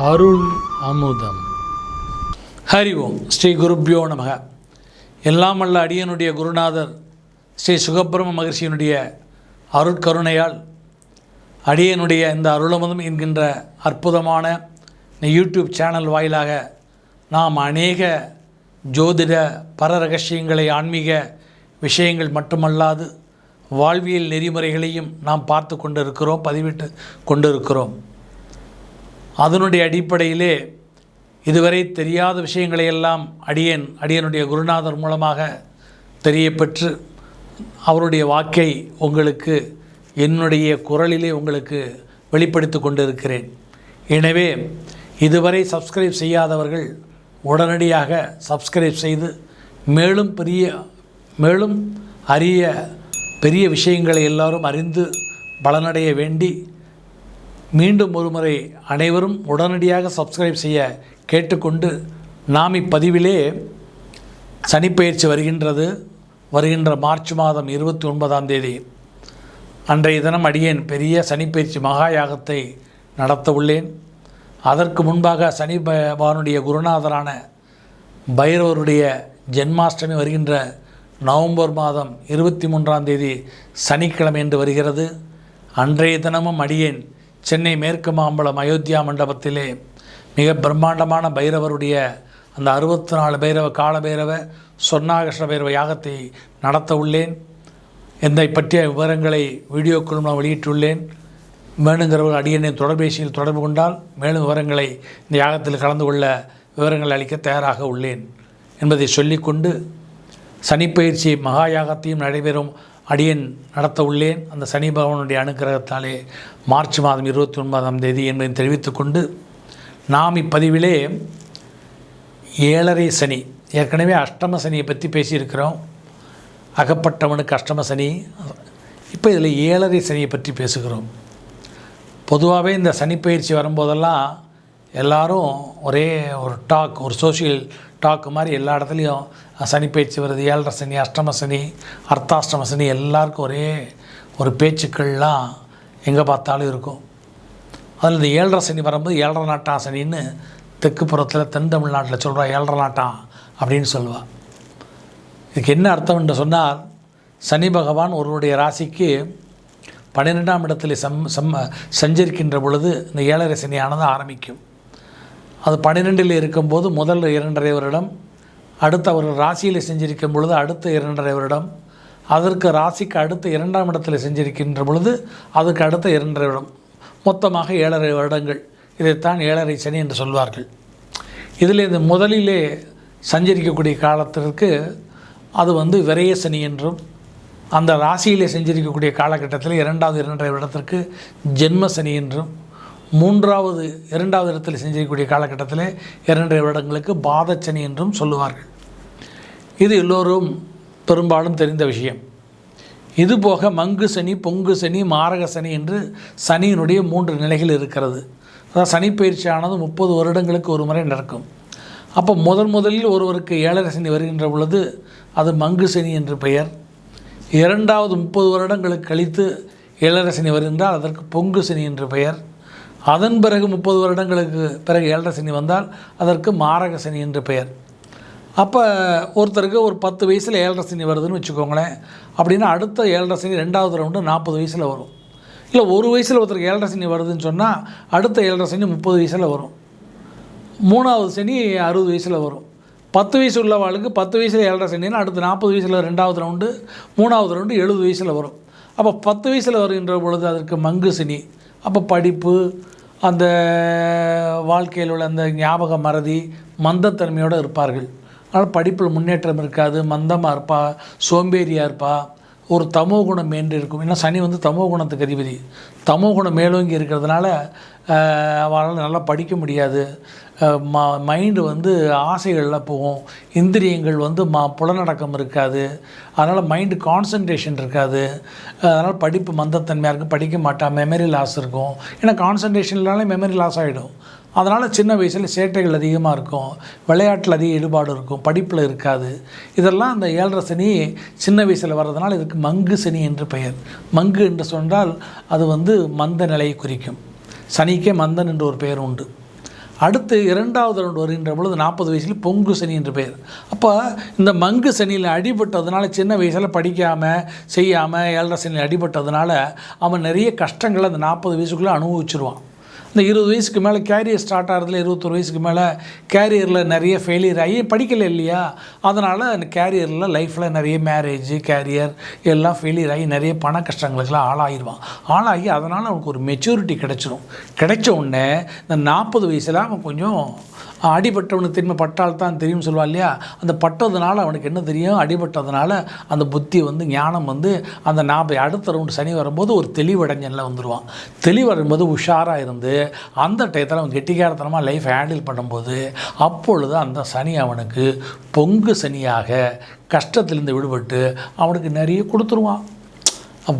அருள் அமுதம். ஹரி ஓம். ஸ்ரீ குருப்யோ நமக. எல்லாம் அல்ல அடியனுடைய குருநாதர் ஸ்ரீ சுகபிரம மகர்ஷியினுடைய அருட்கருணையால் அடியனுடைய இந்த அருளமுதம் என்கின்ற அற்புதமான இந்த யூடியூப் சேனல் வாயிலாக நாம் அநேக ஜோதிட பர ரகசியங்களை ஆன்மீக விஷயங்கள் மட்டுமல்லாது வாழ்வியல் நெறிமுறைகளையும் நாம் பார்த்து கொண்டிருக்கிறோம் பதிவிட்டு கொண்டிருக்கிறோம். அதனுடைய அடிப்படையிலே இதுவரை தெரியாத விஷயங்களை எல்லாம் அடியேன் அடியனுடைய குருநாதர் மூலமாக தெரியப்பெற்று அவருடைய வாக்கை உங்களுக்கு என்னுடைய குரலிலே உங்களுக்கு வெளிப்படுத்தி கொண்டிருக்கிறேன். எனவே இதுவரை சப்ஸ்கிரைப் செய்யாதவர்கள் உடனடியாக சப்ஸ்கிரைப் செய்து மேலும் பெரிய மேலும் அரிய பெரிய விஷயங்களை எல்லாரும் அறிந்து பலனடைய வேண்டி மீண்டும் ஒருமுறை அனைவரும் உடனடியாக சப்ஸ்கிரைப் செய்ய கேட்டுக்கொண்டு நாம் இப்பதிவிலே சனிப்பயிற்சி வருகின்றது. வருகின்ற மார்ச் மாதம் இருபத்தி ஒன்பதாம் தேதி. அன்றைய தினம் அடியேன் பெரிய சனிப்பயிற்சி மகா யாகத்தை நடத்த உள்ளேன் அதற்கு முன்பாக சனி பகவானுடைய குருநாதரான பைரவருடைய ஜென்மாஷ்டமி வருகின்ற நவம்பர் மாதம் இருபத்தி மூன்றாம் தேதி சனிக்கிழமை என்று வருகிறது. அன்றைய தினமும் அடியேன் சென்னை மேற்கு மாம்பலம் அயோத்தியா மண்டபத்திலே மிக பிரம்மாண்டமான பைரவருடைய அந்த அறுபத்தி நாலு பைரவ கால பைரவ சொர்ணாகிருஷ்ண பைரவ யாகத்தை நடத்த உள்ளேன். என்னை பற்றிய விவரங்களை வீடியோக்களும் நான் வெளியிட்டுள்ளேன். வேணுங்கிறவர்கள் அடியனை தொடர்பேசியில் தொடர்பு கொண்டால் மேலும் விவரங்களை இந்த யாகத்தில் கலந்து கொள்ள விவரங்கள் அளிக்க தயாராக உள்ளேன். என்பதை சொல்லிக்கொண்டு சனிப்பயிற்சி மகா யாகத்தையும் நடைபெறும் அடியன் நடத்த உள்ளேன் அந்த சனி பகவானுடைய அனுக்கிரகத்தாலே மார்ச் மாதம் இருபத்தி ஒன்பதாம் தேதி என்பதை தெரிவித்துக்கொண்டு நாம் இப்பதிவிலே ஏழரை சனி ஏற்கனவே அஷ்டம சனியை பற்றி பேசியிருக்கிறோம். அகப்பட்டவனுக்கு அஷ்டம சனி இப்போ இதில் ஏழரை சனியை பற்றி பேசுகிறோம். பொதுவாகவே இந்த சனிப்பயிற்சி வரும்போதெல்லாம் எல்லாரும் ஒரே ஒரு டாக் ஒரு சோஷியல் டாக் மாதிரி எல்லா இடத்துலையும் சனி பேச்சு வருது ஏழரை சனி அஷ்டம சனி அர்த்தாஷ்டம சனி எல்லாருக்கும் ஒரே ஒரு பேச்சுக்கள்லாம் எங்கே பார்த்தாலும் இருக்கும். அதில் இந்த ஏழரை சனி வரும்போது ஏழரை நாட்டா சனின்னு தெற்கு புறத்தில் தென் தமிழ்நாட்டில் சொல்கிறா ஏழரை நாட்டான் அப்படின்னு சொல்லுவாள் இதுக்கு என்ன அர்த்தம் என்று சொன்னால் சனி பகவான் ஒருவருடைய ராசிக்கு பன்னிரெண்டாம் இடத்தில் சம் சம் சஞ்சரிக்கின்ற பொழுது இந்த ஏழரை சனியானது ஆரம்பிக்கும். அது பன்னிரெண்டில் இருக்கும்போது முதல் இரண்டரை வருடம் அடுத்த அவர் ராசியில் செஞ்சிருக்கும் பொழுது அடுத்த இரண்டரை வருடம் அதற்கு ராசிக்கு அடுத்த இரண்டாம் இடத்தில் செஞ்சிருக்கின்ற பொழுது அதுக்கு அடுத்த இரண்டரை வருடம். மொத்தமாக ஏழரை வருடங்கள். இதைத்தான் ஏழரை சனி என்று சொல்வார்கள். இதில் இந்த முதலிலே சஞ்சரிக்கக்கூடிய காலத்திற்கு அது வந்து விரய சனி என்றும் அந்த ராசியிலே செஞ்சிருக்கக்கூடிய காலகட்டத்தில் இரண்டாவது இரண்டரை வருடத்திற்கு ஜென்ம சனி என்றும் மூன்றாவது இரண்டாவது இடத்தில் செஞ்சிருக்கக்கூடிய காலகட்டத்தில் இரண்டரை வருடங்களுக்கு பாதச்சனி என்றும் சொல்லுவார்கள். இது எல்லோரும் பெரும்பாலும் தெரிந்த விஷயம். இது போக மங்கு சனி பொங்கு சனி மாரக சனி என்று சனியினுடைய மூன்று நிலைகள் இருக்கிறது. அதாவது சனிப்பயிற்சியானது முப்பது வருடங்களுக்கு ஒரு முறை நடக்கும். அப்போ முதன் முதலில் ஒருவருக்கு ஏழரை சனி வருகின்ற பொழுது அது மங்கு சனி என்று பெயர். இரண்டாவது முப்பது வருடங்களுக்கு கழித்து ஏழரை சனி வருகின்றால் அதற்கு பொங்கு சனி என்று பெயர். அதன் பிறகு முப்பது வருடங்களுக்கு பிறகு ஏழரை சனி வந்தால் அதற்கு மாரக சனி என்று பெயர். அப்போ ஒருத்தருக்கு ஒரு பத்து வயசில் ஏழரை சனி வருதுன்னு வச்சுக்கோங்களேன். அப்படின்னா அடுத்த ஏழரை சனி ரெண்டாவது ரவுண்டு நாற்பது வயசில் வரும். இல்லை ஒரு வயசில் ஒருத்தருக்கு ஏழரை சனி வருதுன்னு சொன்னால் அடுத்த ஏழரை சனி முப்பது வயசில் வரும். மூணாவது சனி அறுபது வயசில் வரும். பத்து வயசு உள்ளவாளுக்கு பத்து வயசில் ஏழரை சனின்னா அடுத்து நாற்பது வயசில் ரெண்டாவது ரவுண்டு மூணாவது ரவுண்டு எழுபது வயசில் வரும். அப்போ பத்து வயசில் வருகின்ற பொழுது அதற்கு மங்கு சனி. அப்போ படிப்பு அந்த வாழ்க்கையில் உள்ள அந்த ஞாபக மறதி மந்தத்தன்மையோடு இருப்பார்கள். ஆனால் படிப்பில் முன்னேற்றம் இருக்காது மந்தமாக இருப்பா சோம்பேறியாக இருப்பா ஒரு தமோ குணம் மேன்று இருக்கும். ஏன்னா சனி வந்து தமோ குணத்துக்கு அதிபதி. தமோ குணம் மேலோங்கி இருக்கிறதுனால அவளால் நல்லா படிக்க முடியாது. மைண்டு வந்து ஆசைகளில் போகும். இந்திரியங்கள் வந்து மா புலநடக்கம் இருக்காது. அதனால் மைண்டு கான்சன்ட்ரேஷன் இருக்காது. அதனால் படிப்பு மந்தத்தன்மையாக இருக்கும். படிக்க மாட்டான். மெமரி லாஸ் இருக்கும். ஏன்னா கான்சன்ட்ரேஷன் இல்லைனாலே மெமரி லாஸ் ஆகிடும் அதனால் சின்ன வயசில் சேட்டைகள் அதிகமாக இருக்கும். விளையாட்டில் அதிக ஈடுபாடு இருக்கும். படிப்பில் இருக்காது. இதெல்லாம் அந்த ஏழரை சனி சின்ன வயசில் வர்றதுனால இதுக்கு மங்கு சனி என்று பெயர். மங்கு என்று சொன்னால் அது வந்து மந்த நிலையை குறிக்கும். சனிக்கே மந்தன் என்று ஒரு பெயர் உண்டு. அடுத்து இரண்டாவது ரவுண்டு வருகின்ற பொழுது நாற்பது வயசுல பொங்கு சனி என்று பெயர். அப்போ இந்த மங்கு சனியில் அடிபட்டதுனால சின்ன வயசில் படிக்காமல் செய்யாமல் ஏழரை சனியில் அடிபட்டதுனால அவன் நிறைய கஷ்டங்களை அந்த நாற்பது வயசுக்குள்ளே அனுபவிச்சிருவான். இந்த இருபது வயசுக்கு மேலே கேரியர் ஸ்டார்ட் ஆகிறதுல இருபத்தொரு வயசுக்கு மேலே கேரியரில் நிறைய ஃபெயிலியர் ஆகி படிக்கலை இல்லையா? அதனால் அந்த கேரியரில் லைஃப்பில் நிறைய மேரேஜ் கேரியர் எல்லாம் ஃபெயிலியர் ஆகி நிறைய பண கஷ்டங்களுக்கெல்லாம் ஆளாகிடுவான் ஆளாகி அதனால் அவனுக்கு ஒரு மெச்சூரிட்டி கிடைச்சிரும். கிடைச்ச உடனே இந்த நாற்பது வயசில் அவன் கொஞ்சம் அடிபட்டவனுக்கு திரும்ப பட்டால் தான் தெரியும் சொல்லுவா இல்லையா? அந்த பட்டதுனால அவனுக்கு என்ன தெரியும்? அடிபட்டதுனால அந்த புத்தி வந்து ஞானம் வந்து அந்த நாபை அடுத்த ரவுண்டு சனி வரும்போது ஒரு தெளிவடைஞ்சனில் வந்துடுவான் தெளிவடையும்போது உஷாராக இருந்து அந்த டயத்தில் அவன் கெட்டிக்காரத்தனமாக லைஃப் ஹேண்டில் பண்ணும்போது அப்பொழுது அந்த சனி அவனுக்கு பொங்கு சனியாக கஷ்டத்திலிருந்து விடுபட்டு அவனுக்கு நிறைய கொடுத்துருவான்.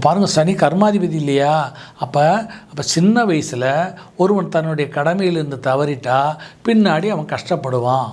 பாருங்கள் சனி கர்மாதிபதி இல்லையா? அப்போ அப்போ சின்ன வயசில் ஒருவன் தன்னுடைய கடமையிலிருந்து தவறிட்டா பின்னாடி அவன் கஷ்டப்படுவான்.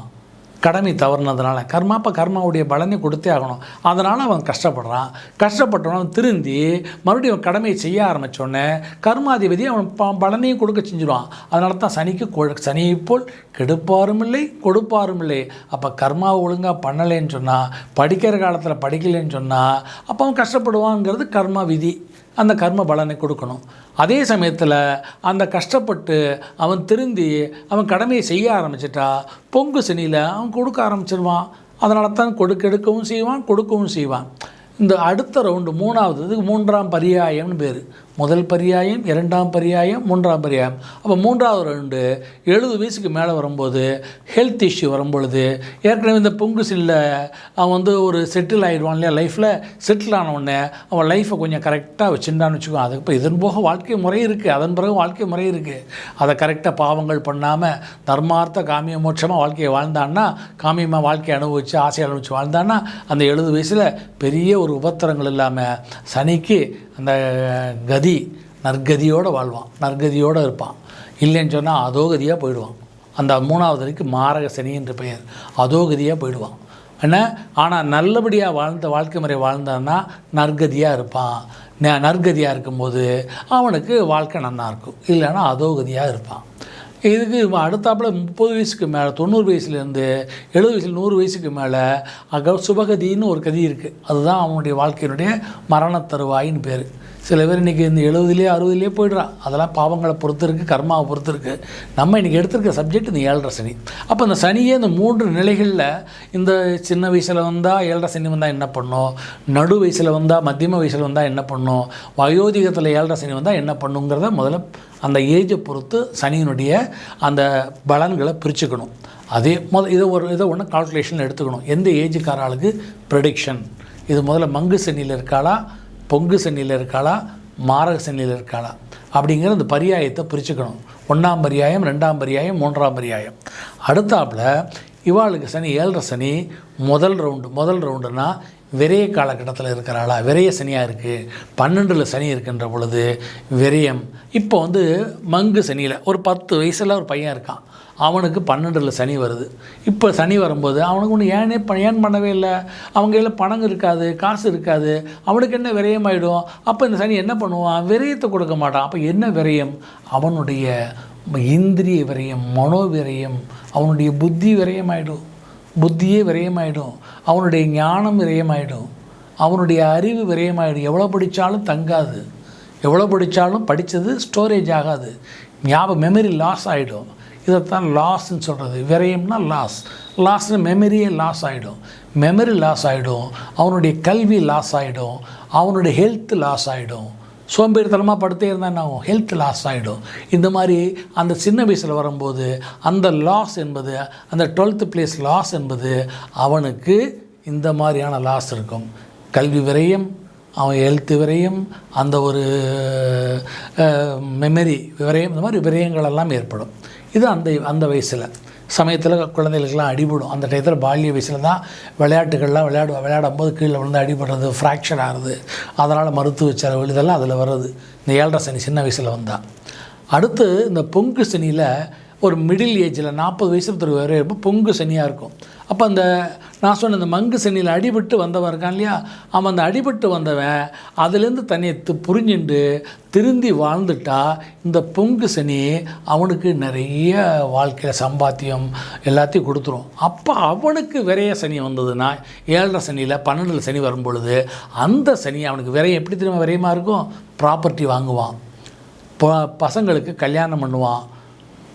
கடமை தவறுனதுனால. கர்மா அப்போ கர்மாவுடைய பலனை கொடுத்தே ஆகணும். அதனால் அவன் கஷ்டப்படுறான். கஷ்டப்பட்டவன் திருந்தி மறுபடியும் அவன் கடமையை செய்ய ஆரம்பித்தோடனே கர்மாதிபதி அவன் ப பலனையும் கொடுக்க செஞ்சுருவான். அதனால தான் சனிக்கு கொ- சனியை போல் கெடுப்பாரும் இல்லை கொடுப்பாரும் இல்லை அப்போ கர்மாவை ஒழுங்காக பண்ணலைன்னு சொன்னால் படிக்கிற காலத்தில் படிக்கலைன்னு சொன்னால் அப்போ அவன் கஷ்டப்படுவாங்கிறது கர்மா விதி. அந்த கர்ம பலனை கொடுக்கணும். அதே சமயத்தில் அந்த கஷ்டப்பட்டு அவன் திருந்தி அவன் கடமையை செய்ய ஆரம்பிச்சிட்டா பொங்கு சனியில் அவன் கொடுக்க ஆரம்பிச்சிருவான். அதனால தான் கொடுக்க எடுக்கவும் செய்வான் கொடுக்கவும் செய்வான். இந்த அடுத்த ரவுண்டு மூணாவது இதுக்கு மூன்றாம் பரியாயம்னு பேர். முதல் பரியாயம் இரண்டாம் பரியாயம் மூன்றாம் பரியாயம். அப்போ மூன்றாவது ரெண்டு எழுபது வயசுக்கு மேலே வரும்போது ஹெல்த் இஷ்யூ வரும்பொழுது ஏற்கனவே இந்த பொங்குசில்ல அவன் வந்து ஒரு செட்டில் ஆகிடுவான் இல்லையா? லைஃப்பில் செட்டில் ஆனவுடனே அவன் லைஃப்பை கொஞ்சம் கரெக்டாக வச்சுருந்தான்னு வச்சுக்கோ அதுக்கு இப்போ இதன் போக வாழ்க்கை முறை இருக்குது அதன் பிறகு வாழ்க்கை முறை இருக்குது அதை கரெக்டாக பாவங்கள் பண்ணாமல் தர்மார்த்த காமிய மோட்சமாக வாழ்க்கையை வாழ்ந்தான்னா காமியமாக வாழ்க்கையை அனுபவித்து ஆசையை அனுபவித்து வாழ்ந்தான்னா அந்த எழுபது வயசில் பெரிய ஒரு உபத்திரங்கள் இல்லாமல் சனிக்கு அந்த கதி நற்கதியோடு வாழ்வான் நற்கதியோடு இருப்பான். இல்லைன்னு சொன்னால் அதோகதியாக போயிடுவான். அந்த மூணாவது மாரக சனி என்று பெயர். அதோகதியாக போயிடுவான். என்ன? ஆனால் நல்லபடியாக வாழ்ந்த வாழ்க்கை முறை வாழ்ந்தான்னா நற்கதியாக இருப்பான். ந- நற்கதியாக இருக்கும்போது அவனுக்கு வாழ்க்கை நல்லாயிருக்கும் இருக்கும். இல்லைன்னா அதோகதியாக இருப்பான். இதுக்கு அடுத்தாப்பில் முப்பது வயசுக்கு மேலே தொண்ணூறு வயசுலேருந்து எழுபது வயசுல நூறு வயசுக்கு மேலே அக சுபகதின்னு ஒரு கதி இருக்குது அதுதான் அவனுடைய வாழ்க்கையினுடைய மரண தருவாயின்னு பேர். சில பேர் இன்றைக்கி இந்த எழுபதுலேயே அறுபதுலேயே போயிடுறான் அதெல்லாம் பாவங்களை பொறுத்து இருக்குது கர்மாவை பொறுத்து இருக்குது நம்ம இன்றைக்கி எடுத்திருக்க சப்ஜெக்ட் இந்த ஏழரை சனி. அப்போ இந்த சனியே இந்த மூன்று நிலைகளில் இந்த சின்ன வயசில் வந்தால் ஏழரை சனி வந்தால் என்ன பண்ணும்? நடு வயசில் வந்தால் மத்தியம வயசில் வந்தால் என்ன பண்ணும்? வயோதிகத்தில் ஏழரை சனி வந்தால் என்ன பண்ணுங்கிறத முதல்ல அந்த ஏஜை பொறுத்து சனியினுடைய அந்த பலன்களை பிரிச்சுக்கணும். அதே முத இதை ஒரு இதை ஒன்று கால்குலேஷன் எடுத்துக்கணும். எந்த ஏஜுக்கார ஆளுக்கு ப்ரெடிக்ஷன் இது முதல்ல மங்கு சனியில் இருக்காளா? பொங்கு சனியில் இருக்காளா? மாரக சனியில் இருக்காளா? அப்படிங்கிற அந்த பரியாயத்தை பிரிச்சுக்கணும். ஒன்றாம் பரியாயம் ரெண்டாம் பரியாயம் மூன்றாம் பரியாயம். அடுத்தாப்புல இவாளுக்கு சனி ஏழரை சனி முதல் ரவுண்டு முதல் ரவுண்டுனா விரைய காலகட்டத்தில் இருக்கிறாளா? விரைய சனியாக இருக்குது பன்னெண்டில் சனி இருக்கின்ற பொழுது விரயம். இப்போ வந்து மங்கு சனியில் ஒரு பத்து வயசில் ஒரு பையன் இருக்கான். அவனுக்கு பன்னெண்டில் சனி வருது. இப்போ சனி வரும்போது அவனுக்கு ஒன்று ஏனே ப- ஏன் பண்ணவே இல்லை? அவங்க கையில் பணம் இருக்காது காசு இருக்காது. அவனுக்கு என்ன விரயமாயிடும்? அப்போ இந்த சனி என்ன பண்ணுவான்? விரயத்தை கொடுக்க மாட்டான். அப்போ என்ன விரயம்? அவனுடைய இந்திரிய விரயம் மனோ விரயம் அவனுடைய புத்தி விரயமாயிடும். புத்தியே விரயமாயிடும். அவனுடைய ஞானம் விரயமாயிடும். அவனுடைய அறிவு விரயமாயிடும். எவ்வளோ படித்தாலும் தங்காது. எவ்வளோ படித்தாலும் படித்தது ஸ்டோரேஜ் ஆகாது. ஞாபகம் மெமரி லாஸ் ஆகிடும் இதைத்தான் லாஸ்ன்னு சொல்கிறது விரயம்னா லாஸ் லாஸ்னு மெமரியே லாஸ் ஆகிடும் மெமரி லாஸ் ஆகிடும் அவனுடைய கல்வி லாஸ் ஆகிடும் அவனுடைய ஹெல்த் லாஸ் ஆகிடும் சோம்பேறித்தனமாக படுத்தே இருந்தால் என்ன ஆகும்? ஹெல்த் லாஸ் ஆகிடும் இந்த மாதிரி அந்த சின்ன வயசில் வரும்போது அந்த லாஸ் என்பது அந்த டுவெல்த்து பிளேஸ் லாஸ் என்பது அவனுக்கு இந்த மாதிரியான லாஸ் இருக்கும். கல்வி விரயம் அவன் ஹெல்த் விரயம் அந்த ஒரு மெமரி விரயம் இந்த மாதிரி விரயங்கள் எல்லாம் ஏற்படும். இது அந்த அந்த வயசில். சமயத்தில் குழந்தைகளுக்கெல்லாம் அடிபடும். அந்த டயத்தில் பால்ய வயசில் தான் விளையாட்டுகள்லாம் விளையாடு விளையாடும் போது கீழே விழுந்து அடிபடுறது ஃப்ராக்சர் ஆகுது. அதனால் மருத்துவ செலவு இதெல்லாம் அதில் வர்றது இந்த ஏழரை சனி சின்ன வயசில் வந்தால் அடுத்து இந்த பொங்கு சனியில் ஒரு மிடில் ஏஜில் நாற்பது வயசு ஒருத்தர் வரை இருப்போம். பொங்கு சனியாக இருக்கும். அப்போ அந்த நான் சொன்ன இந்த மங்கு சனியில் அடிபட்டு வந்தவன் இருக்கான் இல்லையா? அவன் அந்த அடிபட்டு வந்தவன் அதுலேருந்து தனியை புரிஞ்சுண்டு திருந்தி வாழ்ந்துட்டா இந்த பொங்கு சனி அவனுக்கு நிறைய வாழ்க்கையில் சம்பாத்தியம் எல்லாத்தையும் கொடுத்துரும். அப்போ அவனுக்கு விரைய சனி வந்ததுன்னா ஏழரை சனியில் பன்னெண்டில் சனி வரும் பொழுது அந்த சனி அவனுக்கு விரைய எப்படி திரும்ப விரையமாக இருக்கும்? ப்ராப்பர்ட்டி வாங்குவான். இப்போ பசங்களுக்கு கல்யாணம் பண்ணுவான்.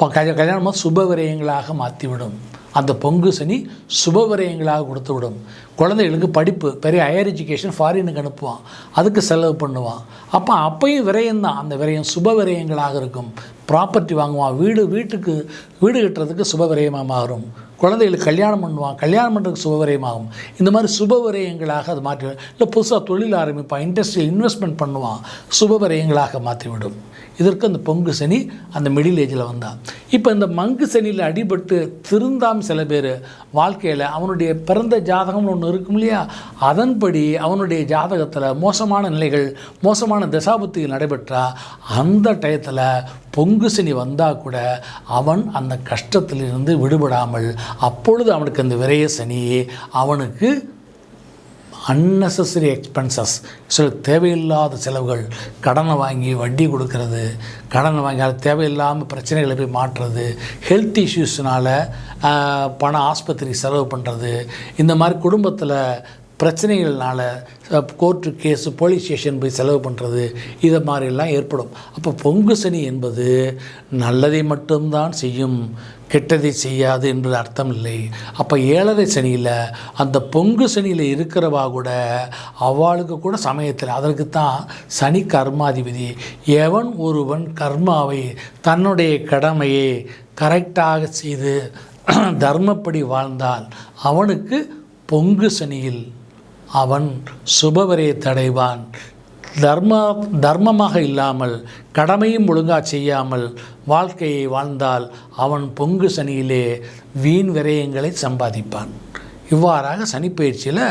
கல்யாணமாக சுப விரயங்களாக மாற்றிவிடும் அந்த பொங்கு சனி சுப விரயங்களாக கொடுத்து விடும் குழந்தைகளுக்கு படிப்பு பெரிய ஹையர் எஜுகேஷன் ஃபாரினுக்கு அனுப்புவான். அதுக்கு செலவு பண்ணுவான். அப்போ அப்பையும் விரயம்தான். அந்த விரயம் சுப விரயங்களாக இருக்கும். ப்ராப்பர்ட்டி வாங்குவான். வீடு வீட்டுக்கு வீடு கட்டுறதுக்கு சுப விரயமாக மாறும். குழந்தைகளுக்கு கல்யாணம் பண்ணுவான் கல்யாணம் பண்ணுறதுக்கு சுபவிரயமாகும். இந்த மாதிரி சுபவிரயங்களாக அது மாற்றி இல்லை புதுசாக தொழில் ஆரம்பிப்பான் இண்டஸ்ட்ரியில் இன்வெஸ்ட்மெண்ட் பண்ணுவான் சுபவிரயங்களாக மாற்றிவிடும் இதற்கு அந்த பொங்கு சனி அந்த மிடில் ஏஜில் வந்தான். இப்போ இந்த மங்கு சனியில் அடிபட்டு திருந்தாம் சில பேர் வாழ்க்கையில் அவனுடைய பிறந்த ஜாதகம்னு ஒன்று இருக்கும் இல்லையா? அதன்படி அவனுடைய ஜாதகத்தில் மோசமான நிலைகள் மோசமான தசாபுத்திகள் நடைபெற்றால் அந்த டயத்தில் பொங்கு சனி வந்தால் கூட அவன் அந்த கஷ்டத்திலிருந்து விடுபடாமல் அப்பொழுது அவனுக்கு அந்த விரைய சனி அவனுக்கு unnecessary எக்ஸ்பென்சஸ் சில தேவையில்லாத செலவுகள். கடனை வாங்கி வட்டி கொடுக்கறது. கடனை வாங்கி அது தேவையில்லாமல் பிரச்சனைகளை போய் மாற்றுறது. ஹெல்த் இஷ்யூஸ்னால் பணம் ஆஸ்பத்திரி செலவு பண்ணுறது இந்த மாதிரி குடும்பத்தில் பிரச்சனைகள்னால கோர்ட்டு கேஸு போலீஸ் ஸ்டேஷன் போய் செலவு பண்ணுறது இதை மாதிரிலாம் ஏற்படும். அப்போ பொங்கு சனி என்பது நல்லதை மட்டும்தான் செய்யும் கெட்டதை செய்யாது என்பது அர்த்தம் இல்லை அப்போ ஏழரை சனியில் அந்த பொங்கு சனியில் இருக்கிறவா கூட அவளுக்கு கூட சமயத்தில் அதற்கு தான் சனி கர்மாதிபதி. எவன் ஒருவன் கர்மாவை தன்னுடைய கடமையை கரெக்டாக செய்து தர்மப்படி வாழ்ந்தால் அவனுக்கு பொங்கு சனியில் அவன் சுபவரையை தடைவான். தர்ம தர்மமாக இல்லாமல் கடமையும் ஒழுங்காக செய்யாமல் வாழ்க்கையை வாழ்ந்தால் அவன் பொங்கு சனியிலே வீண் விரயங்களை சம்பாதிப்பான். இவ்வாறாக சனிப்பயிற்சியில்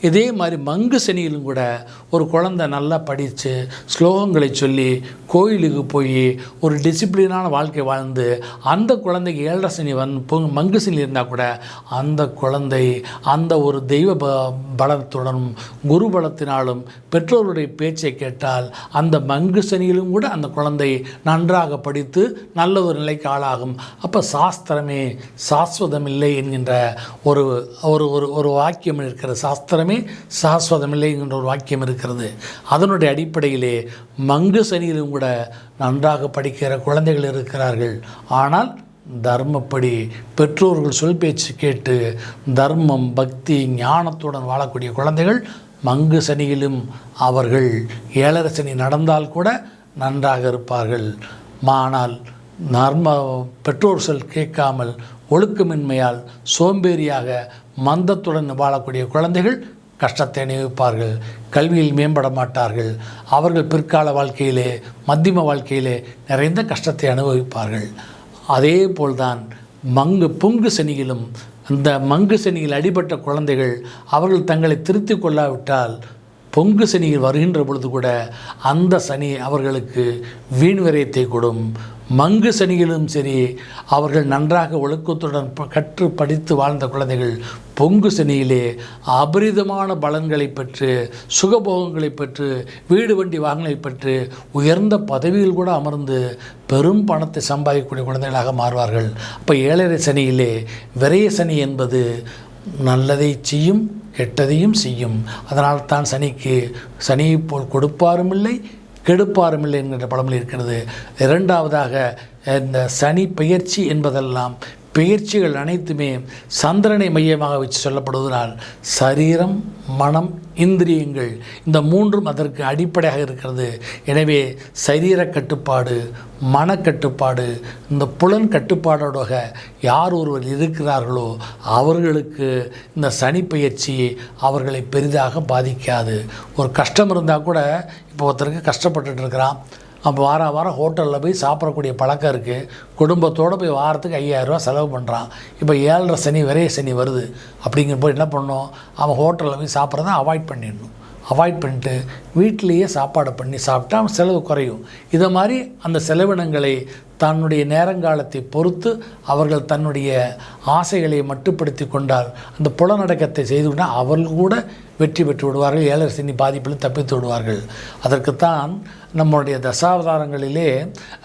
இதே மாதிரி மங்கு சனியிலும் கூட ஒரு குழந்தை நல்லா படித்து ஸ்லோகங்களை சொல்லி கோயிலுக்கு போய் ஒரு டிசிப்ளினான வாழ்க்கை வாழ்ந்து அந்த குழந்தைக்கு ஏழரை சனி வந் மங்கு சனி இருந்தால் கூட அந்த குழந்தை அந்த ஒரு தெய்வ ப பலத்துடனும் குரு பலத்தினாலும் பெற்றோருடைய பேச்சை கேட்டால் அந்த மங்கு சனியிலும் கூட அந்த குழந்தை நன்றாக படித்து நல்ல ஒரு நிலைக்கு ஆளாகும். அப்போ சாஸ்திரமே சாஸ்வதமில்லை என்கின்ற ஒரு ஒரு ஒரு ஒரு வாக்கியம் இருக்கிற சாஸ்திரமே சாஸ்வதமில்லை என்கின்ற ஒரு வாக்கியம் இருக்கிறது இருக்கிறது. அதனுடைய அடிப்படையிலே மங்கு சனியிலும் கூட நன்றாக படிக்கிற குழந்தைகள் இருக்கிறார்கள். ஆனால் தர்மப்படி பெற்றோர்கள் சொல் பேச்சு கேட்டு தர்மம் பக்தி ஞானத்துடன் வாழக்கூடிய குழந்தைகள் மங்கு சனியிலும் அவர்கள் ஏழரை சனி நடந்தால் கூட நன்றாக இருப்பார்கள். ஆனால் நர்ம பெற்றோர் சொல் கேட்காமல் ஒழுக்கமின்மையால் சோம்பேறியாக மந்தத்துடன் வாழக்கூடிய குழந்தைகள் கஷ்டத்தை அனுபவிப்பார்கள் கல்வியில் மேம்பட மாட்டார்கள். அவர்கள் பிற்கால வாழ்க்கையிலே மத்தியம வாழ்க்கையிலே நிறைந்த கஷ்டத்தை அனுபவிப்பார்கள். அதே போல்தான் மங்கு பொங்கு சனியிலும் இந்த மங்கு சனியில் அடிபட்ட குழந்தைகள் அவர்கள் தங்களை திருத்திக் கொள்ளாவிட்டால் பொங்கு சனியில் வருகின்ற பொழுது கூட அந்த சனி அவர்களுக்கு வீண் விரயத்தை கொடும். மங்கு சனியிலும் சரி அவர்கள் நன்றாக ஒழுக்கத்துடன் கற்று படித்து வாழ்ந்த குழந்தைகள் பொங்கு சனியிலே அபரிதமான பலன்களை பெற்று சுகபோகங்களை பெற்று வீடு வண்டி வாகனங்களை பெற்று உயர்ந்த பதவியில் கூட அமர்ந்து பெரும் பணத்தை சம்பாதிக்கக்கூடிய குழந்தைகளாக மாறுவார்கள். அப்போ ஏழரை சனியிலே விரைய சனி என்பது நல்லதை செய்யும் கெட்டதையும் செய்யும். அதனால் தான் சனிக்கு சனியை போல் கொடுப்பாரும் இல்லை கெடுப்பாரும் இல்லை என்கின்ற பழமொழி இருக்கிறது. இரண்டாவதாக இந்த சனி பெயர்ச்சி என்பதெல்லாம் பெயர்ச்சிகள் அனைத்துமே சந்திரனை மையமாக வச்சு சொல்லப்படுவதனால் சரீரம் மனம் இந்திரியங்கள் இந்த மூன்றும் அதற்கு அடிப்படையாக இருக்கிறது. எனவே சரீர கட்டுப்பாடு மனக்கட்டுப்பாடு இந்த புலன் கட்டுப்பாடோட யார் ஒருவர் இருக்கிறார்களோ அவர்களுக்கு இந்த சனி பயிற்சி அவர்களை பெரிதாக பாதிக்காது. ஒரு கஷ்டம் இருந்தால் கூட இப்போ ஒருத்தருக்கு கஷ்டப்பட்டுட்டு இருக்கிறான். அப்போ வார வாரம் ஹோட்டலில் போய் சாப்பிடக்கூடிய பழக்கம் இருக்குது குடும்பத்தோடு போய் வாரத்துக்கு ஐயாயிரரூவா செலவு பண்ணுறான் இப்போ ஏழரை சனி விரைய சனி வருது. அப்படிங்கிறப்போ என்ன பண்ணணும்? அவன் ஹோட்டலில் போய் சாப்பிட்றத அவாய்ட் பண்ணிடணும். அவாய்ட் பண்ணிட்டு வீட்டிலேயே சாப்பாடு பண்ணி சாப்பிட்டா செலவு குறையும். இதை மாதிரி அந்த செலவினங்களை தன்னுடைய நேரங்காலத்தை பொறுத்து அவர்கள் தன்னுடைய ஆசைகளை மட்டுப்படுத்தி கொண்டால் அந்த புலநடக்கத்தை செய்து கொண்டால் அவர்கள் கூட வெற்றி பெற்று விடுவார்கள் ஏழர் சனி பாதிப்பில் தப்பித்து விடுவார்கள். அதற்குத்தான் நம்முடைய தசாவதாரங்களிலே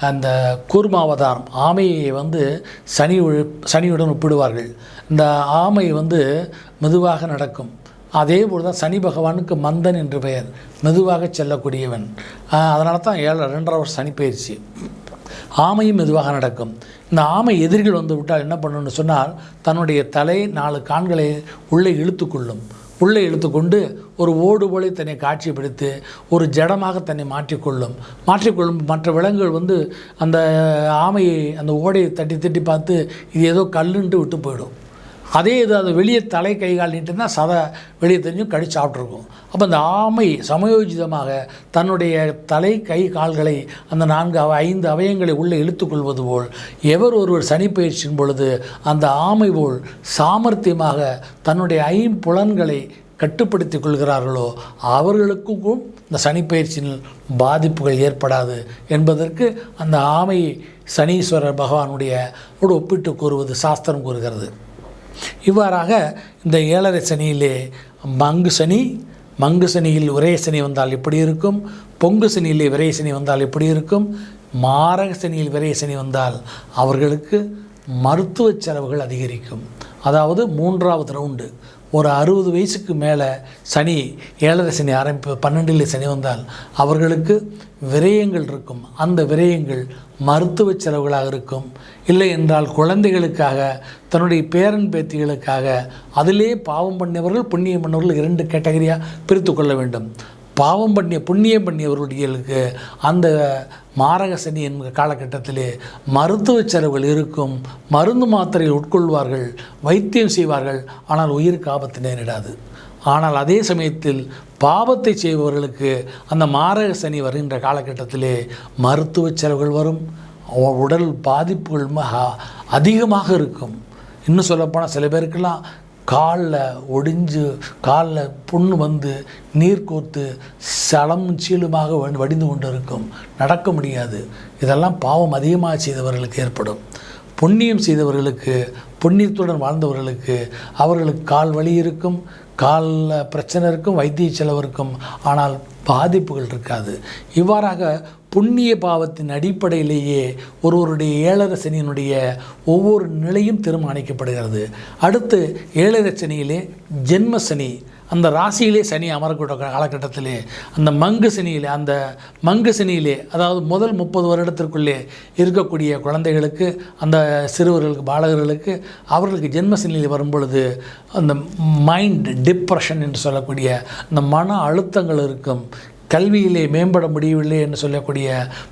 அந்த கூர்மாவதாரம் ஆமையை வந்து சனி சனியுடன் ஒப்பிடுவார்கள். இந்த ஆமை வந்து மெதுவாக நடக்கும். அதே போல் தான் சனி பகவானுக்கு மந்தன் என்று பெயர். மெதுவாக செல்லக்கூடியவன். அதனால தான் ஏழு ரெண்டரை வருஷம் சனி பயிற்சி. ஆமையும் மெதுவாக நடக்கும். இந்த ஆமை எதிரிகள் வந்து விட்டால் என்ன பண்ணணும்னு சொன்னால் தன்னுடைய தலை நாலு கான்களை உள்ளே இழுத்துக்கொள்ளும். உள்ளே இழுத்துக்கொண்டு ஒரு ஓடு போல தன்னை காட்சிப்படுத்தி ஒரு ஜடமாக தன்னை மாற்றிக்கொள்ளும். மாற்றிக்கொள்ளும் மற்ற விலங்குகள் வந்து அந்த ஆமையை அந்த ஓடையை தட்டி தட்டி பார்த்து இது ஏதோ கல்லுன்ட்டு விட்டு போயிடும். அதே இது அது வெளியே தலை கை கால் நீட்டுனா சதை வெளியே தெரிஞ்சும் கடி சாப்பிட்ருக்கும். அப்போ அந்த ஆமை சமயோஜிதமாக தன்னுடைய தலை கை கால்களை அந்த நான்கு அவ ஐந்து அவயங்களை உள்ளே இழுத்துக்கொள்வது போல் எவர் ஒருவர் சனிப்பயிற்சியின் பொழுது அந்த ஆமை போல் சாமர்த்தியமாக தன்னுடைய ஐம்புலன்களை கட்டுப்படுத்திக் கொள்கிறார்களோ அவர்களுக்கும் இந்த சனிப்பயிற்சியில் பாதிப்புகள் ஏற்படாது என்பதற்கு அந்த ஆமை சனீஸ்வரர் பகவானுடைய ஒப்பிட்டு கூறுவது சாஸ்திரம் கூறுகிறது. இவ்வாறாக இந்த ஏழரை சனியிலே மங்கு சனி மங்கு சனியில் உரைய சனி வந்தால் எப்படி இருக்கும்? பொங்கு சனியிலே விரைய சனி வந்தால் எப்படி இருக்கும்? மாரக சனியில் விரைய சனி வந்தால் அவர்களுக்கு மருத்துவ செலவுகள் அதிகரிக்கும். அதாவது மூன்றாவது ரவுண்டு ஒரு அறுபது வயசுக்கு மேலே சனி ஏழரை சனி ஆரம்பிப்பு பன்னெண்டில் சனி வந்தால் அவர்களுக்கு விரயங்கள் இருக்கும். அந்த விரயங்கள் மருத்துவ செலவுகளாக இருக்கும். இல்லை என்றால் குழந்தைகளுக்காக தன்னுடைய பேரன் பேத்திகளுக்காக அதிலே பாவம் பண்ணியவர்கள் புண்ணியம் பண்ணவர்கள் இரண்டு கேட்டகரியாக பிரித்து கொள்ள வேண்டும். பாவம் பண்ணிய புண்ணியம் பண்ணியவர்களுக்கு அந்த மாரக சனி என்கிற காலகட்டத்திலே மருத்துவ செலவுகள் இருக்கும். மருந்து மாத்திரைகள் உட்கொள்வார்கள் வைத்தியம் செய்வார்கள் ஆனால் உயிருக்கு ஆபத்து நேரிடாது. ஆனால் அதே சமயத்தில் பாவத்தை செய்பவர்களுக்கு அந்த மாரக சனி வருகின்ற காலகட்டத்திலே மருத்துவ செலவுகள் வரும். அவன் உடல் பாதிப்புகள் மகா- அதிகமாக இருக்கும். இன்னும் சொல்லப்போனால் சில பேருக்கெல்லாம் காலில் ஒடிஞ்சு காலில் புண்ணு வந்து நீர் கோர்த்து சலம் சீலுமாக வடிந்து கொண்டு இருக்கும் நடக்க முடியாது. இதெல்லாம் பாவம் அதிகமாக செய்தவர்களுக்கு ஏற்படும். புண்ணியம் செய்தவர்களுக்கு புண்ணியத்துடன் வாழ்ந்தவர்களுக்கு அவர்களுக்கு கால் வலி இருக்கும் காலில் பிரச்சனை இருக்கும் வைத்திய செலவு இருக்கும். ஆனால் பாதிப்புகள் இருக்காது. இவ்வாறாக புண்ணிய பாவத்தின் அடிப்படையிலேயே ஒருவருடைய ஏழரை சனியினுடைய ஒவ்வொரு நிலையும் தீர்மானிக்கப்படுகிறது. அடுத்து ஏழரை சனியிலே ஜென்ம சனி. அந்த ராசியிலே சனி அமரக்கூட காலகட்டத்திலே அந்த மங்கு சனியிலே அந்த மங்கு சனியிலே அதாவது முதல் முப்பது வருடத்திற்குள்ளே இருக்கக்கூடிய குழந்தைகளுக்கு அந்த சிறுவர்களுக்கு பாலகர்களுக்கு அவர்களுக்கு ஜென்ம சனியில் அந்த மைண்ட் டிப்ரெஷன் என்று சொல்லக்கூடிய அந்த மன அழுத்தங்கள் இருக்கும். கல்வியிலே மேம்பட முடியவில்லை என்று சொல்லக்கூடிய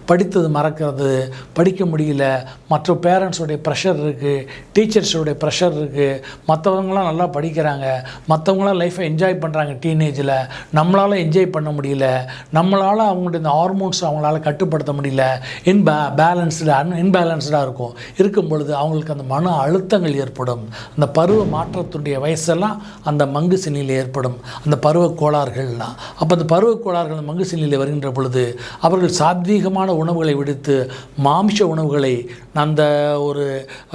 படித்தது மறக்கிறது படிக்க முடியல மற்ற பேரண்ட்ஸோடைய ப்ரெஷர் இருக்குது டீச்சர்ஸோடைய ப்ரெஷர் இருக்குது மற்றவங்களாம் நல்லா படிக்கிறாங்க மற்றவங்களாம் லைஃப்பை என்ஜாய் பண்ணுறாங்க டீனேஜில் நம்மளால் என்ஜாய் பண்ண முடியல நம்மளால் அவங்களுடைய இந்த ஹார்மோன்ஸ் அவங்களால கட்டுப்படுத்த முடியல இன்பே பேலன்ஸ்டு அன் இன்பேலன்ஸ்டாக இருக்கும். இருக்கும் பொழுது அவங்களுக்கு அந்த மன அழுத்தங்கள் ஏற்படும். அந்த பருவ மாற்றத்துடைய வயசெல்லாம் அந்த மங்கு சினியில் ஏற்படும். அந்த பருவ கோளாறுகள்லாம். அப்போ அந்த பருவ கோளாறுகள் மங்கு நிலையில் வருகின்ற பொழுது அவர்கள் சாத்வீகமான உணவுகளை விடுத்து மாம்ச உணவுகளை அந்த ஒரு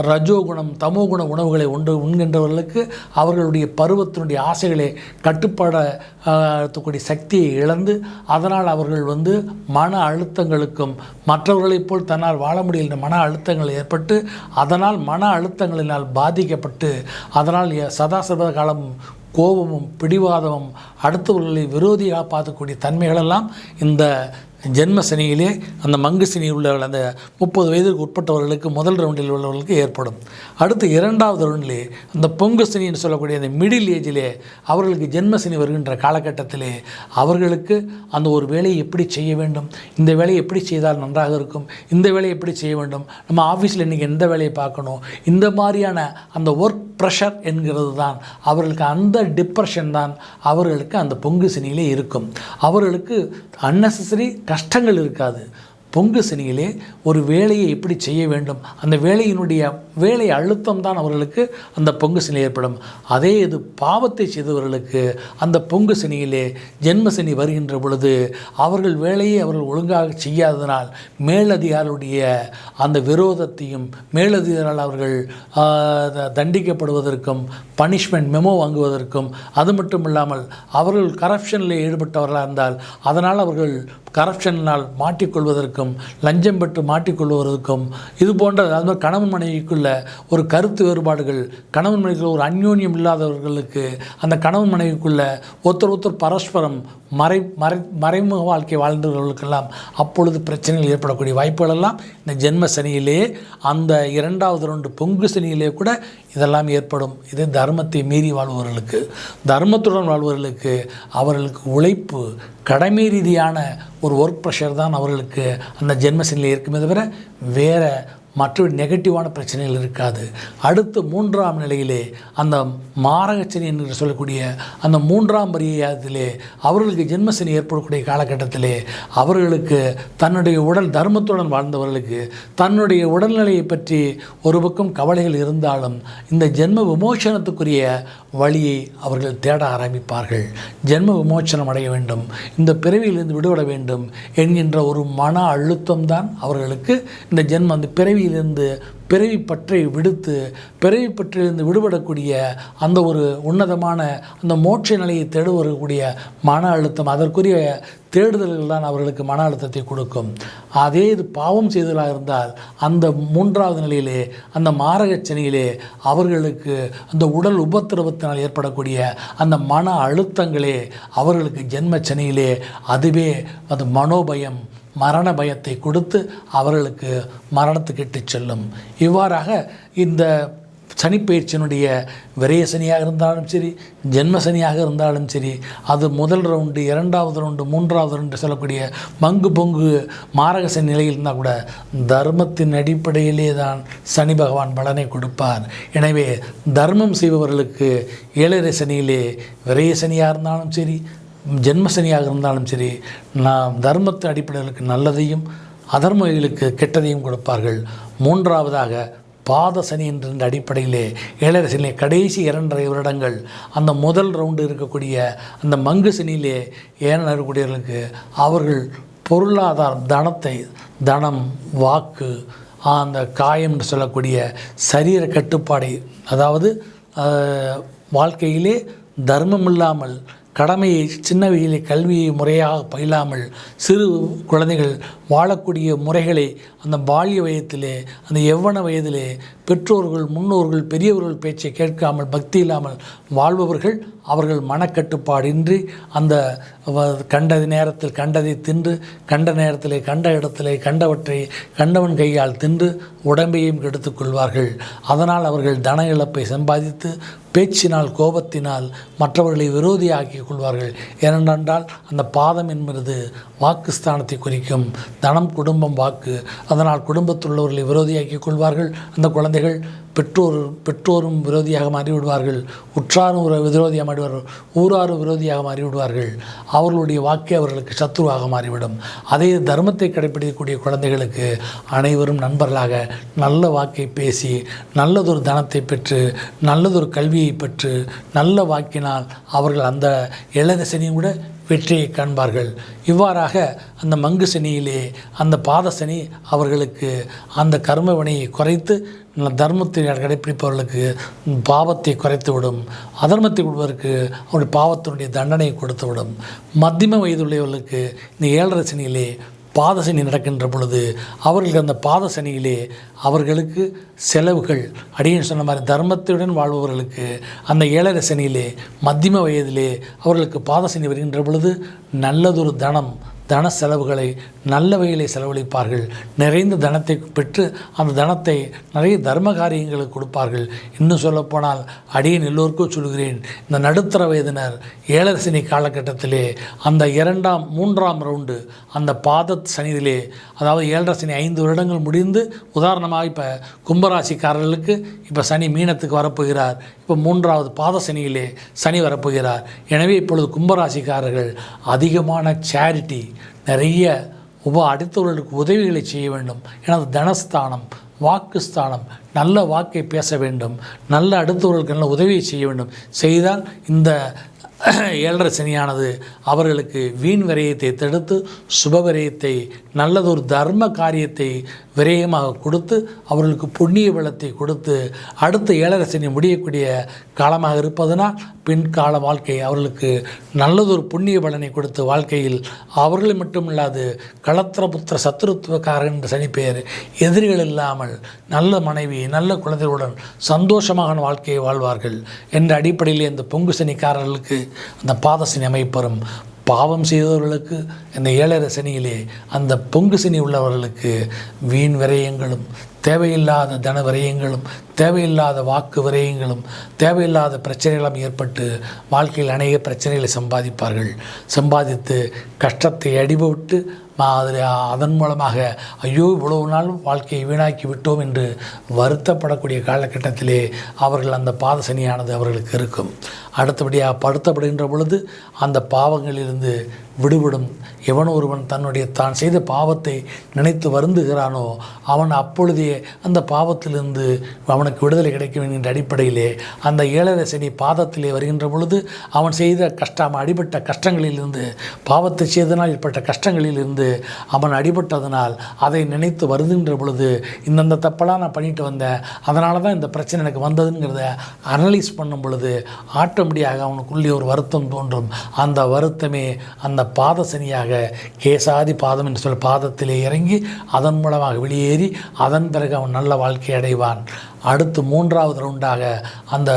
ரஜோகுணம் தமோகுண உணவுகளை உண்டு உண்கின்றவர்களுக்கு அவர்களுடைய பருவத்தினுடைய ஆசைகளை கட்டுப்பாடக்கூடிய சக்தியை இழந்து அதனால் அவர்கள் வந்து மன அழுத்தங்களுக்கும் மற்றவர்களைப் போல் தன்னால் வாழ முடியல மன அழுத்தங்கள் ஏற்பட்டு அதனால் மன அழுத்தங்களினால் பாதிக்கப்பட்டு அதனால் எ- சதா சர்வ காலம் கோபமும் பிடிவாதமும் அடுத்தவர்களை விரோதியாக பார்க்கக்கூடிய தன்மைகளெல்லாம் இந்த ஜென்ம சனியிலே அந்த மங்கு சனி உள்ளவர்கள் அந்த முப்பது வயதிற்கு உட்பட்டவர்களுக்கு முதல் ரவுண்டில் உள்ளவர்களுக்கு ஏற்படும். அடுத்து இரண்டாவது ரவுண்டிலே அந்த பொங்கு சனின்னு சொல்லக்கூடிய அந்த மிடில் ஏஜிலே அவர்களுக்கு ஜென்ம சனி வருகின்ற காலகட்டத்திலே அவர்களுக்கு அந்த ஒரு வேலையை எப்படி செய்ய வேண்டும்? இந்த வேலையை எப்படி செய்தால் நன்றாக இருக்கும்? இந்த வேலையை எப்படி செய்ய வேண்டும்? நம்ம ஆஃபீஸில் இன்றைக்கி எந்த வேலையை பார்க்கணும்? இந்த மாதிரியான அந்த ஒர்க் ப்ரெஷர் என்கிறது தான். அவர்களுக்கு அந்த டிப்ரெஷன் தான். அவர்களுக்கு அந்த பொங்கு சனியிலே இருக்கும். அவர்களுக்கு அன்னெசரி கஷ்டங்கள் இருக்காது. பொங்கு சனியிலே ஒரு வேலையை எப்படி செய்ய வேண்டும்? அந்த வேலையினுடைய வேலை அழுத்தம் தான் அவர்களுக்கு அந்த பொங்கு சனி ஏற்படும். அதே இது பாவத்தை செய்தவர்களுக்கு அந்த பொங்கு சனியிலே ஜென்ம சனி வருகின்ற பொழுது அவர்கள் வேலையை அவர்கள் ஒழுங்காக செய்யாததனால் மேலதிகாரியுடைய அந்த விரோதத்தையும் மேலதிகாரால் அவர்கள் த- தண்டிக்கப்படுவதற்கும் பனிஷ்மெண்ட் மெமோ வாங்குவதற்கும் அது மட்டும் இல்லாமல் அவர்கள் கரப்ஷனில் ஈடுபட்டவர்களாக இருந்தால் அதனால் அவர்கள் கரப்ஷனால் மாட்டிக்கொள்வதற்கும் லஞ்சம் பெற்று மாட்டிக்கொள்வதற்கும் இது போன்ற அதாவது கணவன் மனைவிக்குள்ள ஒரு கருத்து வேறுபாடுகள் கணவன் மனைவிக்குள்ள ஒரு அந்யோன்யம் இல்லாதவர்களுக்கு அந்த கணவன் மனைவிக்குள்ள ஒருத்தர் ஒருத்தர் பரஸ்பரம் மறை மறை மறைமுக வாழ்க்கை வாழ்ந்தவர்களுக்கெல்லாம் அப்பொழுது பிரச்சனைகள் ஏற்படக்கூடிய வாய்ப்புகள் எல்லாம் இந்த ஜென்ம சனியிலே அந்த இரண்டாவது ரெண்டு பொங்கு சனியிலே கூட இதெல்லாம் ஏற்படும். இது தர்மத்தை மீறி வாழ்பவர்களுக்கு தர்மத்துடன் வாழ்பவர்களுக்கு அவர்களுக்கு உழைப்பு கடமை ரீதியான ஒரு ஒர்க் ப்ரெஷர் தான் அவர்களுக்கு அந்த ஜென்ம இருக்குமே தவிர வேறு மற்ற நெகட்டிவான பிரச்சனைகள் இருக்காது. அடுத்து மூன்றாம் நிலையிலே அந்த மாரகச்சனி என்று சொல்லக்கூடிய அந்த மூன்றாம் பரியாதத்திலே அவர்களுக்கு ஜென்மசனி ஏற்படக்கூடிய காலகட்டத்திலே அவர்களுக்கு தன்னுடைய உடல் தர்மத்துடன் வாழ்ந்தவர்களுக்கு தன்னுடைய உடல்நிலையை பற்றி ஒரு பக்கம் கவலைகள் இருந்தாலும் இந்த ஜென்ம விமோசனத்துக்குரிய வழியை அவர்கள் தேட ஆரம்பிப்பார்கள். ஜென்ம விமோசனம் அடைய வேண்டும். இந்த பிறவியிலிருந்து விடுபட வேண்டும் என்கின்ற ஒரு மன அழுத்தம் தான் அவர்களுக்கு இந்த ஜென்மம் அந்த பிறவி பிறவியிலிருந்து பிறவி பற்றை விடுத்து பிறவி பற்றிலிருந்து விடுபடக்கூடிய அந்த ஒரு உன்னதமான அந்த மோட்ச நிலையை தேடுவக்கூடிய மன அழுத்தம் அதற்குரிய தேடுதல்கள் தான் அவர்களுக்கு மன அழுத்தத்தை கொடுக்கும். அதே இது பாவம் செய்தலாக இருந்தால் அந்த மூன்றாவது நிலையிலே அந்த மாரகச்சனையிலே அவர்களுக்கு அந்த உடல் உபத்திரவத்தினால் ஏற்படக்கூடிய அந்த மன அழுத்தங்களே அவர்களுக்கு ஜென்மச்சனையிலே அதுவே அது மனோபயம் மரண பயத்தை கொடுத்து அவர்களுக்கு மரணத்துக்கு செல்லும். இவ்வாறாக இந்த சனிப்பயிற்சியினுடைய விரய சனியாக இருந்தாலும் சரி ஜென்ம சனியாக இருந்தாலும் சரி அது முதல் ரவுண்டு இரண்டாவது ரவுண்டு மூன்றாவது ரவுண்டு சொல்லக்கூடிய மங்கு பொங்கு மாரக சனி நிலையில் இருந்தால் கூட தர்மத்தின் அடிப்படையிலே தான் சனி பகவான் பலனை கொடுப்பார். எனவே தர்மம் செய்பவர்களுக்கு ஏழரை சனியிலே விரயசனியாக இருந்தாலும் சரி ஜென்ம சனியாக இருந்தாலும் சரி நான் தர்மத்து அடிப்படைகளுக்கு நல்லதையும் அதர்மங்களுக்கு கெட்டதையும் கொடுப்பார்கள். மூன்றாவதாக பாத சனி என்ற அடிப்படையிலே ஏழரை கடைசி இரண்டரை வருடங்கள் அந்த முதல் ரவுண்டு இருக்கக்கூடிய அந்த மங்கு சனியிலே ஏன இருக்கக்கூடியவர்களுக்கு அவர்கள் பொருளாதாரம் தனத்தை தனம் வாக்கு அந்த காயம் என்று சொல்லக்கூடிய சரீர கட்டுப்பாடை அதாவது வாழ்க்கையிலே தர்மம் இல்லாமல் கடமையை சின்ன வயதிலே கல்வியை முறையாக பயிலாமல் சிறு குழந்தைகள் வாழக்கூடிய முறைகளை அந்த பால்ய வயதிலே அந்த எவ்வன வயதிலே பெற்றோர்கள் முன்னோர்கள் பெரியவர்கள் பேச்சை கேட்காமல் பக்தி இல்லாமல் வாழ்பவர்கள் அவர்கள் மனக்கட்டுப்பாடின்றி அந்த கண்ட நேரத்தில் கண்டதை தின்று கண்ட நேரத்திலே கண்ட இடத்திலே கண்டவற்றை கண்டவன் கையால் தின்று உடம்பையும் கெடுத்துக் கொள்வார்கள். அதனால் அவர்கள் தன இழப்பை சம்பாதித்து பேச்சினால் கோபத்தினால் மற்றவர்களை விரோதியாக்கிக் கொள்வார்கள். ஏனென்றால் அந்த பாதம் என்பது வாக்கு ஸ்தானத்தை குறிக்கும். தனம் குடும்பம் வாக்கு. அதனால் குடும்பத்தில் உள்ளவர்களை விரோதியாக்கிக் கொள்வார்கள். அந்த குழந்தைகள் பெற்றோர் பெற்றோரும் விரோதியாக மாறிவிடுவார்கள். உற்றாரும் ஒரு விரோதியாக மாறிவிடுவார்கள். ஊராரும் விரோதியாக மாறிவிடுவார்கள். அவர்களுடைய வாக்கே அவர்களுக்கு சத்ருவாக மாறிவிடும். அதே தர்மத்தை கடைப்பிடிக்கக்கூடிய குழந்தைகளுக்கு அனைவரும் நண்பர்களாக நல்ல வாக்கை பேசி நல்லதொரு தனத்தை பெற்று நல்லதொரு கல்வியை பெற்று நல்ல வாக்கினால் அவர்கள் அந்த இளதசனியும் கூட வெற்றியை காண்பார்கள். இவ்வாறாக அந்த மங்கு சனியிலே அந்த பாத சனி அவர்களுக்கு அந்த கர்ம வினையை குறைத்து தர்மத்தை கடைப்பிடிப்பவர்களுக்கு பாவத்தை குறைத்து விடும். அதர்மத்தை விடுவதற்கு அவருடைய பாவத்தினுடைய தண்டனையை கொடுத்து விடும். மத்தியம வயதுள்ளவர்களுக்கு இந்த ஏழரை சனியிலே பாதசனி நடக்கின்ற பொழுது அவர்களுக்கு அந்த பாதசனியிலே அவர்களுக்கு செலவுகள். அப்படின்னு சொன்ன மாதிரி தர்மத்துடன் வாழ்பவர்களுக்கு அந்த ஏழரை சனியிலே மத்தியம வயதிலே அவர்களுக்கு பாதசனி வருகின்ற பொழுது நல்லதொரு தனம் தன செலவுகளை நல்ல வகையிலே செலவழிப்பார்கள். நிறைந்த தனத்தை பெற்று அந்த தனத்தை நிறைய தர்ம காரியங்களுக்கு கொடுப்பார்கள். இன்னும் சொல்லப்போனால் அடியேன் எல்லோருக்கும் சொல்கிறேன் இந்த நடுத்தர வயதினர் ஏழரசனி காலகட்டத்திலே அந்த இரண்டாம் மூன்றாம் ரவுண்டு அந்த பாத சனியிலே அதாவது ஏழரசனி ஐந்து வருடங்கள் முடிந்து உதாரணமாக இப்போ கும்பராசிக்காரர்களுக்கு இப்போ சனி மீனத்துக்கு வரப்போகிறார். இப்போ மூன்றாவது பாத சனியிலே சனி வரப்போகிறார். எனவே இப்பொழுது கும்பராசிக்காரர்கள் அதிகமான சேரிட்டி நிறைய உப அடுத்தவர்களுக்கு உதவிகளை செய்ய வேண்டும். எனது தனஸ்தானம் வாக்குஸ்தானம் நல்ல வாக்கை பேச வேண்டும். நல்ல அடுத்தவர்களுக்கு நல்ல உதவியை செய்ய வேண்டும். செய்தால் இந்த ஏழரை சனியானது அவர்களுக்கு வீண் விரயத்தை தடுத்து சுப விரயத்தை நல்லதொரு தர்ம காரியத்தை விரயமாக கொடுத்து அவர்களுக்கு புண்ணிய வளத்தை கொடுத்து அடுத்த ஏழரை சனி முடியக்கூடிய காலமாக இருப்பதனால் பின்கால வாழ்க்கை அவர்களுக்கு நல்லதொரு புண்ணிய பலனை கொடுத்து வாழ்க்கையில் அவர்களை மட்டுமில்லாது களத்திரபுத்திர சத்துருத்துவக்காரன் என்ற சனி பெயர் எதிரிகள் இல்லாமல் நல்ல மனைவி நல்ல குழந்தைகளுடன் சந்தோஷமாக வாழ்க்கையை வாழ்வார்கள். என்ற அடிப்படையில் இந்த பொங்கு சனிக்காரர்களுக்கு அந்த பாதசனி அமைப்பெறும் பாவம் செய்தவர்களுக்கு இந்த ஏழரை சனியிலே அந்த பொங்கு சனி உள்ளவர்களுக்கு வீண் விரயங்களும் தேவையில்லாத தன விரயங்களும் தேவையில்லாத வாக்கு விரயங்களும் தேவையில்லாத பிரச்சனைகளும் ஏற்பட்டு வாழ்க்கையில் அநேக பிரச்சனைகளை சம்பாதிப்பார்கள். சம்பாதித்து கஷ்டத்தை அடிபட்டு அதில் அதன் மூலமாக ஐயோ இவ்வளவு நாள் வாழ்க்கையை வீணாக்கி விட்டோம் என்று வருத்தப்படக்கூடிய காலகட்டத்திலே அவர்கள் அந்த பாதசனியானது அவர்களுக்கு இருக்கும். அடுத்தபடியாக படுத்தப்படுகின்ற பொழுது அந்த பாவங்களிலிருந்து விடுபடும். எவன் ஒருவன் தன்னுடைய தான் செய்த பாவத்தை நினைத்து வருந்துகிறானோ அவன் அப்பொழுதே அந்த பாவத்திலிருந்து அவனுக்கு விடுதலை கிடைக்கும் என்கின்ற அடிப்படையிலே அந்த ஏழரை செடி பாதத்திலே வருகின்ற பொழுது அவன் செய்த கஷ்டம் அடிபட்ட கஷ்டங்களிலிருந்து பாவத்தை செய்தனால் ஏற்பட்ட கஷ்டங்களிலிருந்து அவன் அடிபட்டதனால் அதை நினைத்து வருதுன்ற பொழுது இந்தந்த தப்பெல்லாம் நான் பண்ணிட்டு வந்தேன். அதனால தான் இந்த பிரச்சனை எனக்கு வந்ததுங்கிறத அனலைஸ் பண்ணும் பொழுது ஆட்டோமேட்டிக்காக அவனுக்குள்ளே ஒரு வருத்தம் தோன்றும். அந்த வருத்தமே அந்த பாத சனியாக கேசாதி பாதம் என்று சொல்ல பாதத்திலே இறங்கி அதன் மூலமாக வெளியேறி அதன் பிறகு அவன் நல்ல வாழ்க்கை அடைவான். அடுத்து மூன்றாவது ரவுண்டாக அந்த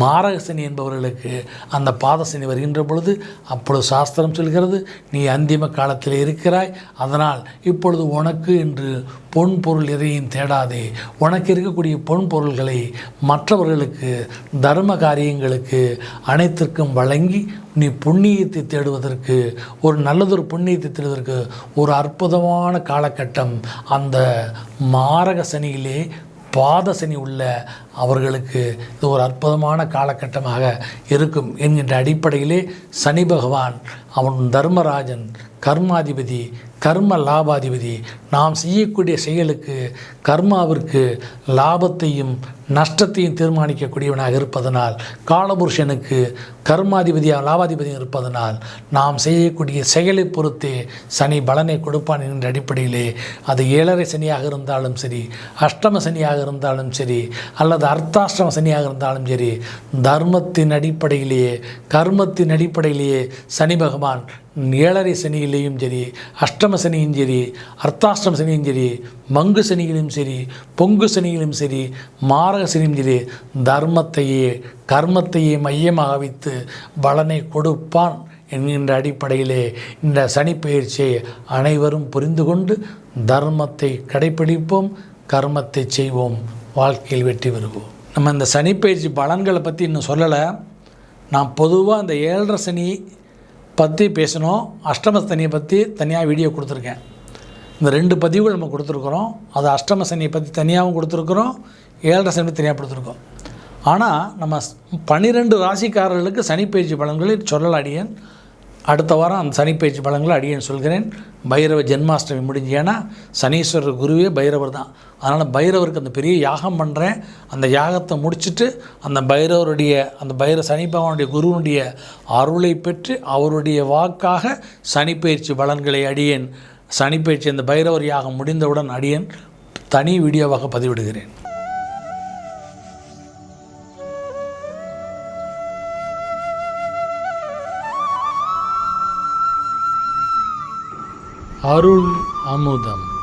மாரகசனி என்பவர்களுக்கு அந்த பாதசனி வருகின்ற பொழுது அப்பொழுது சாஸ்திரம் சொல்கிறது நீ அந்திம காலத்தில் இருக்கிறாய் அதனால் இப்பொழுது உனக்கு என்று பொன் பொருள் எதையும் தேடாதே. உனக்கு இருக்கக்கூடிய பொன் பொருள்களை மற்றவர்களுக்கு தர்ம காரியங்களுக்கு அனைத்திற்கும் வழங்கி நீ புண்ணியத்தை தேடுவதற்கு ஒரு நல்லதொரு புண்ணியத்தை தேடுவதற்கு ஒரு அற்புதமான காலகட்டம் அந்த மாரக சனியிலே பாதசனி உள்ள அவர்களுக்கு இது ஒரு அற்புதமான காலகட்டமாக இருக்கும். என்கின்ற அடிப்படையிலே சனி பகவான் அவன் தர்மராஜன் கர்மாதிபதி கர்ம லாபாதிபதி. நாம் செய்யக்கூடிய செயலுக்கு கர்மாவிற்கு லாபத்தையும் நஷ்டத்தையும் தீர்மானிக்கக்கூடியவனாக இருப்பதனால் காலபுருஷனுக்கு கர்மாதிபதியாக லாபாதிபதியும் இருப்பதனால் நாம் செய்யக்கூடிய செயலை பொறுத்தே சனி பலனை கொடுப்பான் என்ற அடிப்படையிலே அது ஏழரை சனியாக இருந்தாலும் சரி அஷ்டம சனியாக இருந்தாலும் சரி அல்லது அர்த்தாஷ்டம சனியாக இருந்தாலும் சரி தர்மத்தின் அடிப்படையிலேயே கர்மத்தின் அடிப்படையிலேயே சனி பகவான் ஏழரை சனியிலேயும் சரி அஷ்டம சனியும் சரி அர்த்தாஷ்டம சனியும் சரி மங்கு சனியிலும் சரி பொங்கு சனியிலும் சரி மாரக சனியும் சரி தர்மத்தையே கர்மத்தையே மையமாக வைத்து பலனை கொடுப்பான் என்கின்ற அடிப்படையிலே இந்த சனி பயிற்சியை அனைவரும் புரிந்து கொண்டு தர்மத்தை கடைப்பிடிப்போம் கர்மத்தை செய்வோம். வாழ்க்கையில் வெற்றி பெறுவோம். நம்ம இந்த சனிப்பயிற்சி பலன்களை பற்றி இன்னும் சொல்லலை. நான் பொதுவாக அந்த ஏழரை சனி பற்றி பேசணும். அஷ்டமசனியை பற்றி தனியாக வீடியோ கொடுத்துருக்கேன். இந்த ரெண்டு பதிவுகள் நம்ம கொடுத்துருக்குறோம். அது அஷ்டம சனியை பற்றி தனியாகவும் கொடுத்துருக்குறோம். ஏழரை சனி தனியாக கொடுத்துருக்கோம். ஆனால் நம்ம பன்னிரெண்டு ராசிக்காரர்களுக்கு சனிப்பயிற்சி பலன்களை சொல்லலாடியன். அடுத்த வாரம் அந்த சனிப்பயிற்சி பலன்களை அடியேன் சொல்கிறேன். பைரவ ஜென்மாஷ்டமி முடிஞ்சு ஏன்னா சனீஸ்வரர் குருவே பைரவர் தான். அதனால் பைரவருக்கு அந்த பெரிய யாகம் பண்ணுறேன் அந்த யாகத்தை முடிச்சுட்டு அந்த பைரவருடைய அந்த பைர சனி பகவானுடைய குருவனுடைய அருளை பெற்று அவருடைய வாக்காக சனிப்பயிற்சி பலன்களை அடியேன். சனிப்பயிற்சி அந்த பைரவர் யாகம் முடிந்தவுடன் அடியேன். தனி வீடியோவாக பதிவிடுகிறேன். அருள் அமுதம்.